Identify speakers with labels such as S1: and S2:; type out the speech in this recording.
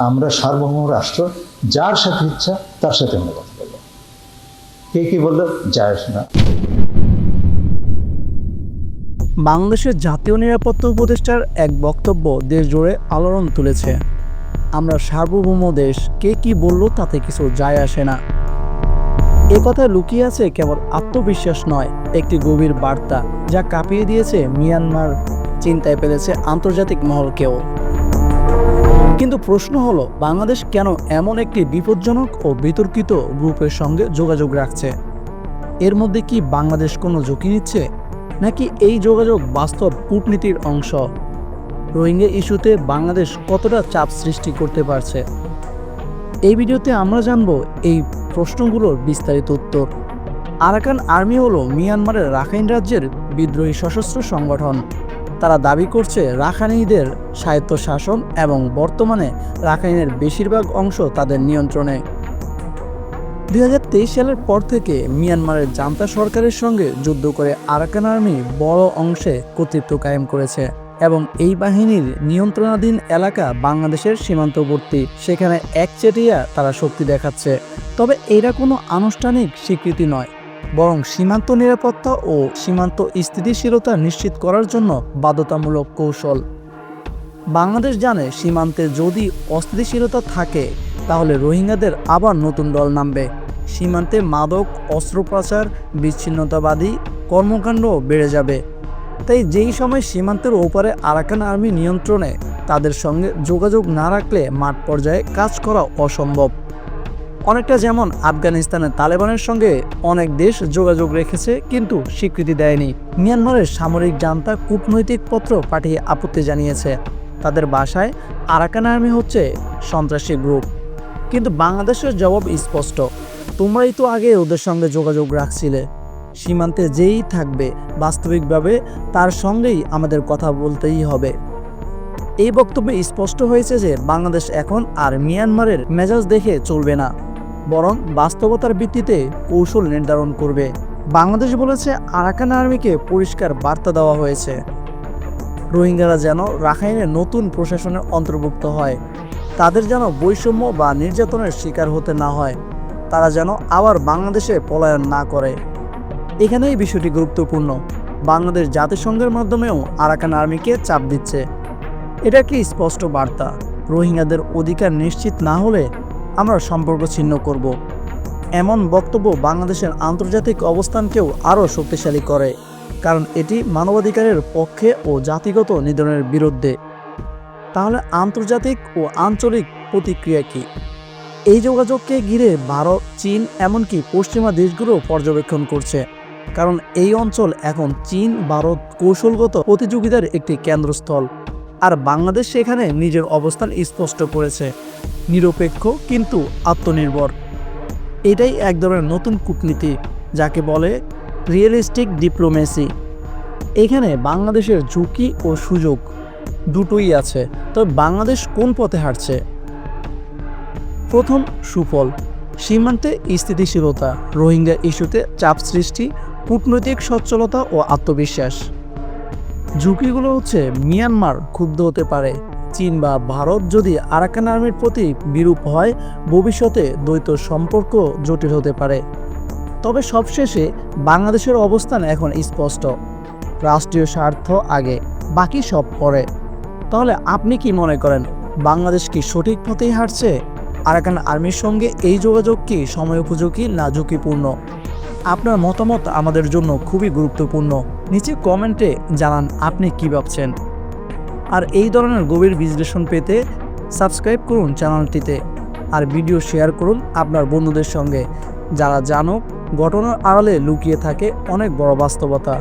S1: আমরা সার্বভৌম রাষ্ট্র, যার সাথে ইচ্ছা, তার সাথে আমরা কথা বলব। কে কি বলল? যায় না।
S2: বাংলাদেশের জাতীয় নিরাপত্তা উপদেষ্টার এক বক্তব্য দেশ জুড়ে আলোড়ন তুলেছে। আমরা সার্বভৌম দেশ, কে কি বলল তাতে কিছু যায় আসে না। এ কথায় লুকিয়ে আছে কেবল আত্মবিশ্বাস নয়, একটি গভীর বার্তা, যা কাঁপিয়ে দিয়েছে মিয়ানমার, চিন্তায় ফেলেছে আন্তর্জাতিক মহলকেও। কিন্তু প্রশ্ন হলো, বাংলাদেশ কেন এমন একটি বিপজ্জনক ও বিতর্কিত গ্রুপের সঙ্গে যোগাযোগ রাখছে? এর মধ্যে কি বাংলাদেশ কোনো ঝুঁকি নিচ্ছে? নাকি এই যোগাযোগ বাস্তব কূটনীতির অংশ? রোহিঙ্গা ইস্যুতে বাংলাদেশ কতটা চাপ সৃষ্টি করতে পারছে? এই ভিডিওতে আমরা জানব এই প্রশ্নগুলোর বিস্তারিত উত্তর। আরাকান আর্মি হলো মিয়ানমারের রাখাইন রাজ্যের বিদ্রোহী সশস্ত্র সংগঠন। তারা দাবি করছে রাখাইনিদের স্বায়ত্তশাসন এবং বর্তমানে রাখাইনের বেশিরভাগ অংশ তাদের নিয়ন্ত্রণে। দুই হাজার তেইশ সালের পর থেকে মিয়ানমারের জান্তা সরকারের সঙ্গে যুদ্ধ করে আরাকান আর্মি বড় অংশে কর্তৃত্ব কায়েম করেছে এবং এই বাহিনীর নিয়ন্ত্রণাধীন এলাকা বাংলাদেশের সীমান্তবর্তী। সেখানে একচেটিয়া তারা শক্তি দেখাচ্ছে। তবে এরা কোনো আনুষ্ঠানিক স্বীকৃতি নয়। বরং সীমান্ত নিরাপত্তা ও সীমান্ত স্থিতিশীলতা নিশ্চিত করার জন্য বাধ্যতামূলক কৌশল। বাংলাদেশ জানে সীমান্তে যদি অস্থিতিশীলতা থাকে, তাহলে রোহিঙ্গাদের আবার নতুন দল নামবে। সীমান্তে মাদক অস্ত্র পাচার বিচ্ছিন্নতাবাদী কর্মকাণ্ড বেড়ে যাবে। তাই যেই সময় সীমান্তের ওপারে আরাকান আর্মি নিয়ন্ত্রণে, তাদের সঙ্গে যোগাযোগ না রাখলে মাঠ পর্যায়ে কাজ করা অসম্ভব। অনেকটা যেমন আফগানিস্তানের তালেবানের সঙ্গে অনেক দেশ যোগাযোগ রেখেছে, কিন্তু স্বীকৃতি দেয়নি। মিয়ানমারের সামরিক জান্তা কূটনৈতিক পত্র পাঠিয়ে আপত্তি জানিয়েছে। তাদের বাসায় আরাকান আর্মি হচ্ছে সন্ত্রাসী গ্রুপ। কিন্তু বাংলাদেশের জবাব স্পষ্ট। তোমরাই তো আগে ওদের সঙ্গে যোগাযোগ রাখছিলে। সীমান্তে যেই থাকবে, বাস্তবিকভাবে তার সঙ্গেই আমাদের কথা বলতেই হবে। এই বক্তব্যে স্পষ্ট হয়েছে যে, বাংলাদেশ এখন আর মিয়ানমারের মেজাজ দেখে চলবে না। বরং বাস্তবতার ভিত্তিতে কৌশল নির্ধারণ করবে। বাংলাদেশ বলেছে আরাকান আর্মিকে পরিষ্কার বার্তা দেওয়া হয়েছে। রোহিঙ্গারা যেন রাখাইনের নতুন প্রশাসনের অন্তর্ভুক্ত হয়। তাদের যেন বৈষম্য বা নির্যাতনের শিকার হতে না হয়। তারা যেন আবার বাংলাদেশে পলায়ন না করে। এখানেই বিষয়টি গুরুত্বপূর্ণ। বাংলাদেশ জাতিসংঘের মাধ্যমেও আরাকান আর্মিকে চাপ দিচ্ছে। এটা কি স্পষ্ট বার্তা? রোহিঙ্গাদের অধিকার নিশ্চিত না হলে আমরা সম্পর্ক ছিন্ন করব। এমন বক্তব্য বাংলাদেশের আন্তর্জাতিক অবস্থানকেও আরও শক্তিশালী করে, কারণ এটি মানবাধিকারের পক্ষে ও জাতিগত নিধনের বিরুদ্ধে। তাহলে আন্তর্জাতিক ও আঞ্চলিক প্রতিক্রিয়া কী? এই যোগাযোগকে ঘিরে ভারত, চীন এমনকি পশ্চিমা দেশগুলো পর্যবেক্ষণ করছে, কারণ এই অঞ্চল এখন চীন, ভারত কৌশলগত প্রতিযোগিতার একটি কেন্দ্রস্থল। আর বাংলাদেশ সেখানে নিজের অবস্থান স্পষ্ট করেছে। নিরপেক্ষ কিন্তু আত্মনির্ভর। এটাই এক ধরনের নতুন কূটনীতি, যাকে বলে রিয়েলিস্টিক ডিপ্লোমেসি এখানে বাংলাদেশের ঝুঁকি ও সুযোগ দুটোই আছে, তবে বাংলাদেশ কোন পথে হাঁটছে? প্রথম, সুফল। সীমান্তে স্থিতিশীলতা, রোহিঙ্গা ইস্যুতে চাপ সৃষ্টি, কূটনৈতিক সচ্ছলতা ও আত্মবিশ্বাস। ঝুঁকিগুলো হচ্ছে মিয়ানমার ক্ষুব্ধ হতে পারে চীন বা ভারত যদি আরাকান আর্মির প্রতি বিরূপ হয়, ভবিষ্যতে দ্বৈত সম্পর্ক জটিল হতে পারে। তবে সবশেষে বাংলাদেশের অবস্থান এখন স্পষ্ট। রাষ্ট্রীয় স্বার্থ আগে, বাকি সব পরে। তাহলে আপনি কি মনে করেন, বাংলাদেশ কি সঠিক পথেই হাঁটছে? আরাকান আর্মির সঙ্গে এই যোগাযোগ কি সময় উপযোগী না ঝুঁকিপূর্ণ? আপনার মতামত আমাদের জন্য খুবই গুরুত্বপূর্ণ। নিচে কমেন্টে জানান আপনি কি ভাবছেন। আর এই ধরনের গভীর বিশ্লেষণ পেতে সাবস্ক্রাইব করুন চ্যানেলটিতে আর ভিডিও শেয়ার করুন আপনার বন্ধুদের সঙ্গে। যারা জানুক ঘটনার আড়ালে লুকিয়ে থাকে অনেক বড় বাস্তবতা।